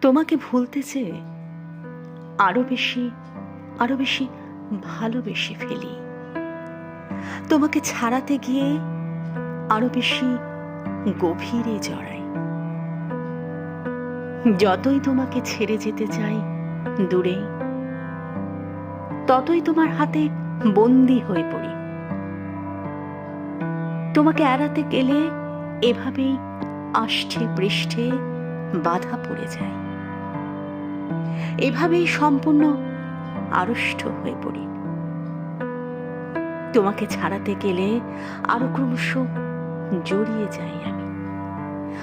তোমাকে ভুলতে চেয়ে আরও বেশি আরও বেশি ভালোবেসে ফেলি। তোমাকে ছাড়াতে গিয়ে আরও বেশি গভীরে জড়াই। যতই তোমাকে ছেড়ে যেতে চাই দূরে, ততই তোমার হাতে বন্দি হয়ে পড়ি। তোমাকে এড়াতে গেলে এভাবেই আষ্টে পৃষ্ঠে বাধা পড়ে যায়। এভাবেই সম্পূর্ণ আড়ষ্ট হয়ে পড়ি। তোমাকে ছাড়াতে গেলে আরও ক্রমশ জড়িয়ে যাই আমি।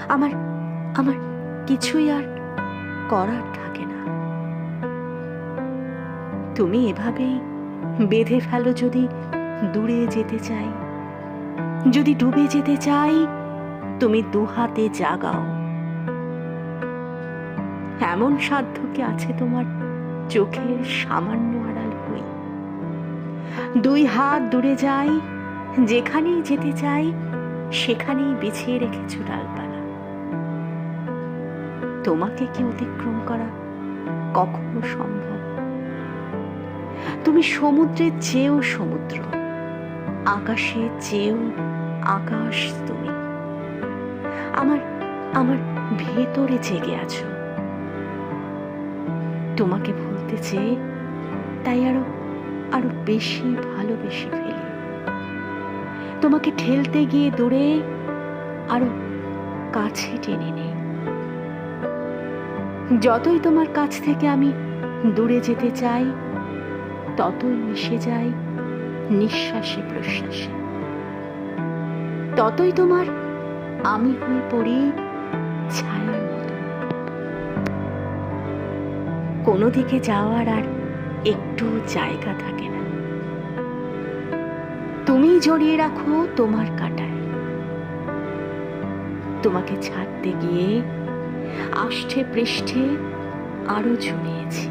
আমার আমার কিছুই আর করার থাকে না। তুমি এভাবেই বেঁধে ফেলো যদি দূরে যেতে চাই। যদি ডুবে যেতে চাই, তুমি দুহাতে জাগাও। এমন সাধ্য কি আছে তোমার চোখের সামান্য আড়াল হই। দুই হাত দূরে যাই, যেখানেই যেতে চাই, সেখানেই বিছিয়ে রেখেছো ডালপালা। তোমাকে কি অতিক্রম করা কখনো সম্ভব? তুমি সমুদ্রের চেয়েও সমুদ্র আকাশে চেয়েও আকাশ তুমি। আমার আমার ভেতরে জেগে আছো। তোমাকে ভুলতে চেয়ে তাই আরও আরও বেশি ভালোবেসে ফেলি। তোমাকে ঠেলতে গিয়ে দূরে আরও কাছে টেনে নেই। যতই তোমার কাছ থেকে আমি দূরে যেতে চাই, ততই মিশে যাই নিঃশ্বাসে প্রশ্বাসে। ততই তোমার আমি হয়ে পড়ি ছায়ার কোনো দিকে যাওয়ার আর একটু জায়গা থাকে না। তুমি জড়িয়ে রাখো তোমার কাটায়। তোমাকে ছাড়তে গিয়ে আষ্টে পৃষ্ঠে আরও ঝুলিয়েছি।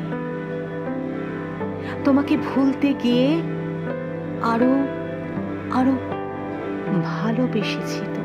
তোমাকে ভুলতে গিয়ে আরও আরও ভালোবেসেছি তো।